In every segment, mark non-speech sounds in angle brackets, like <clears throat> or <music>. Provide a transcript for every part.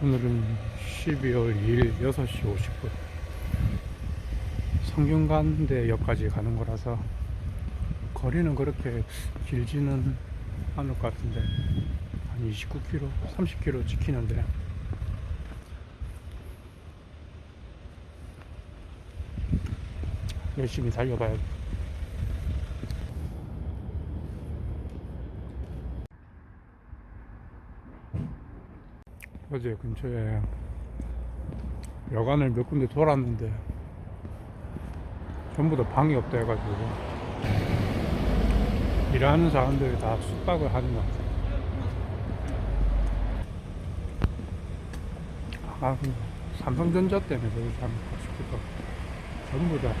오늘은 12월 2일 6시 50분 성균관대역까지 가는 거라서 거리는 그렇게 길지는 않을 것 같은데 한 29km, 30km 지키는데 열심히 달려봐야 돼. 어제 근처에 여관을 몇 군데 돌았는데 전부 다 방이 없다 해가지고 일하는 사람들이 다 숙박을 하는 것 같아요. 아, 그 삼성전자 때문에 그렇게 하는 것 싶기도 전부 다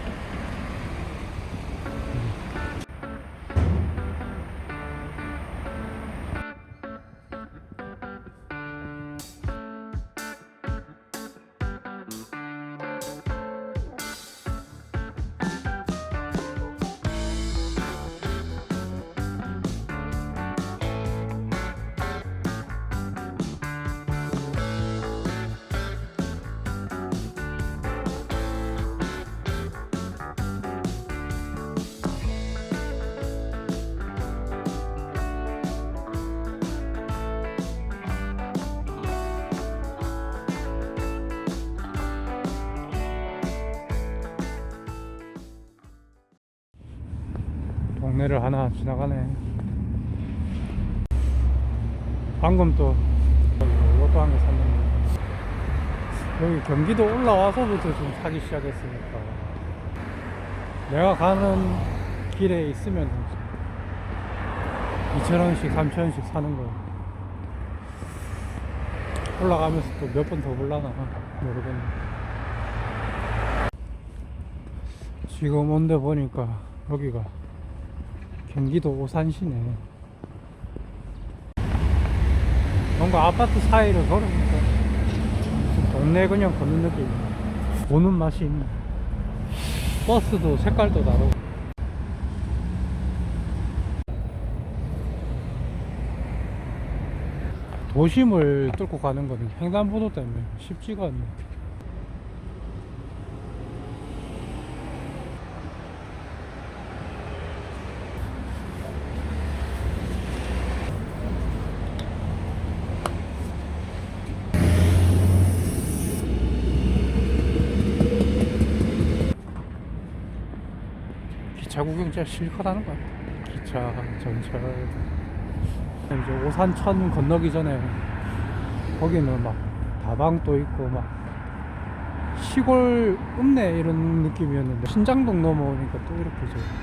동네를 하나 지나가네. 방금 또 로또 한개 샀는데. 여기 경기도 올라와서부터 좀 사기 시작했으니까. 내가 가는 길에 있으면 2,000원씩 3,000원씩 사는 거 올라가면서 또 몇 번 더 올라나? 모르겠네. 지금 온데 보니까 여기가 경기도 오산시네. 뭔가 아파트 사이를 걸으니까 동네 그냥 걷는 느낌. 보는 맛이 있네. 버스도 색깔도 다르고. 도심을 뚫고 가는 거는 횡단보도 때문에 쉽지가 않네. 기차 구경 진짜 실컷 하는 거야. 기차, 전철. 이제 오산천 건너기 전에 거기는 막 다방도 있고 막 시골 읍내 이런 느낌이었는데 신장동 넘어오니까 또 이렇게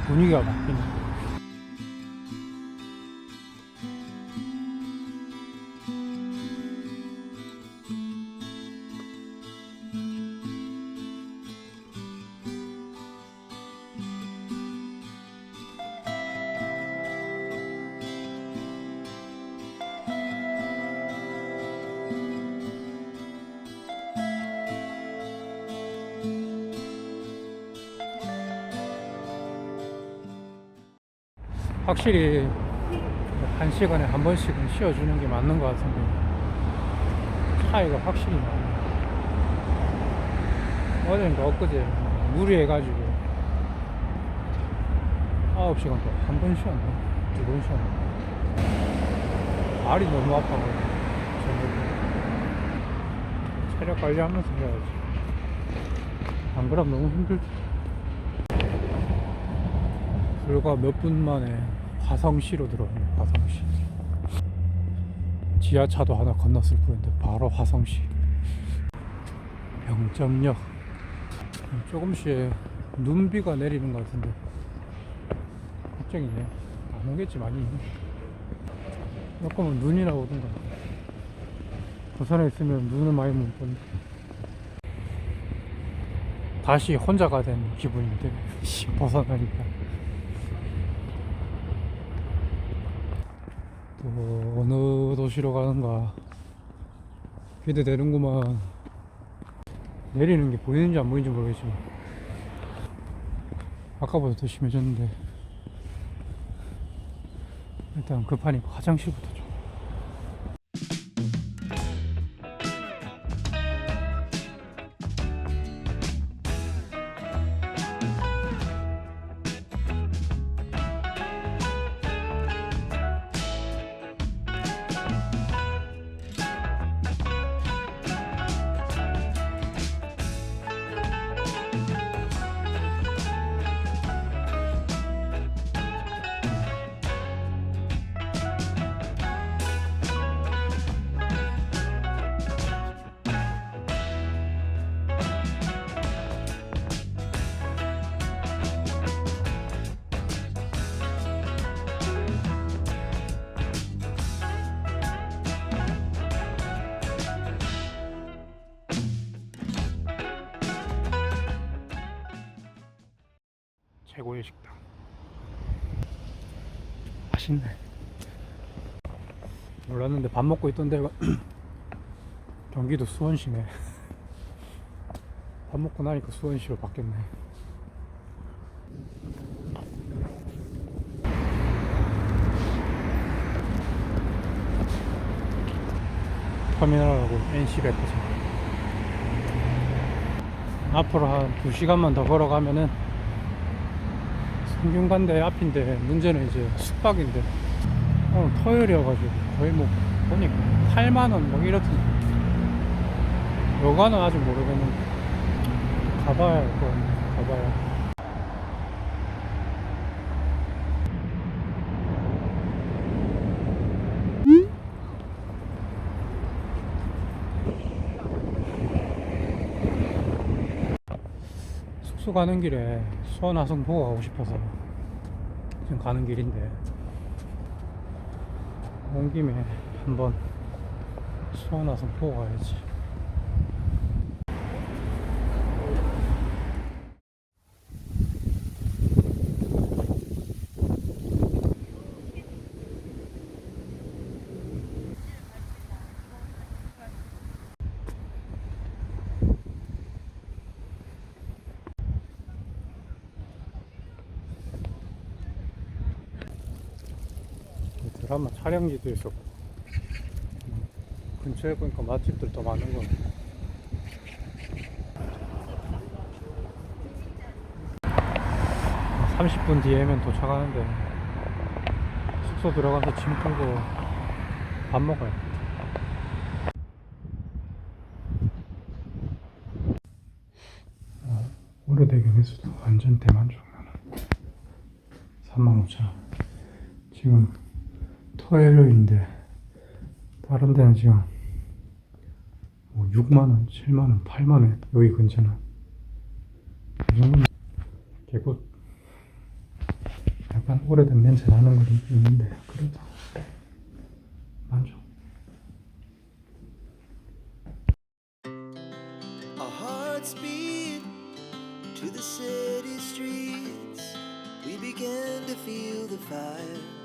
분위기가 바뀌네. 확실히 한 시간에 한 번씩은 쉬어주는 게 맞는 것 같은데 차이가 확실히 나네. 어젠가 엊그제 무리해가지고 9시간 동안 한번 쉬었나? 두 번 쉬었나? 발이 너무 아파가지고 체력 관리하면서 해야지 안 그러면 너무 힘들지 불과 몇 분 만에 화성시로 들어왔네 화성시. 지하차도 하나 건넜을 뿐인데 바로 화성시. 병점역. 조금씩 눈비가 내리는 것 같은데. 걱정이네. 안 오겠지 많이. 조금은 눈이나 오든가 부산에 있으면 눈을 많이 못 보는데 다시 혼자가 된 기분인데 <laughs> 벗어나니까 또 어느 도시로 가는가 기대되는구만. 내리는 게 보이는지 안 보이는지 모르겠지만 아까보다 더 심해졌는데. 일단 급하니까 화장실부터 최고의 식당. 맛있네. 몰랐는데 밥 먹고 있던 데가 <clears throat> 경기도 수원시네. <laughs> 밥 먹고 나니까 수원시로 바뀌었네. 터미널하고 NC 백화점. 앞으로 한 2시간만 더 걸어가면은 성균관대 앞인데 문제는 이제 숙박인데. 오늘 토요일이어가지고 거의 뭐 보니까 8만원 뭐 이렇던데. 여가는 아직 모르겠는데. 가봐야 할거 같네. 가봐야 숙소 가는 길에 수원 화성 보고 가고 싶어서 지금 가는 길인데 온 김에 한번 수원 화성 보고 가야지 드라마 촬영지도 있었고. 근처에 보니까 맛집들도 많은 거네 30분 뒤에면 도착하는데 숙소 들어가서 짐 풀고 밥 먹어요. 어, 오래되긴 했어도 완전 대만족 나는 35,000원. 지금 토요일인데 다른 데는 지금 뭐 6만원, 7만원, 8만원 여기 근처는 이 정도면 개굿 약간 오래된 냄새 나는 건 있는데 그래도 만족 to the city streets. We began to feel the fire.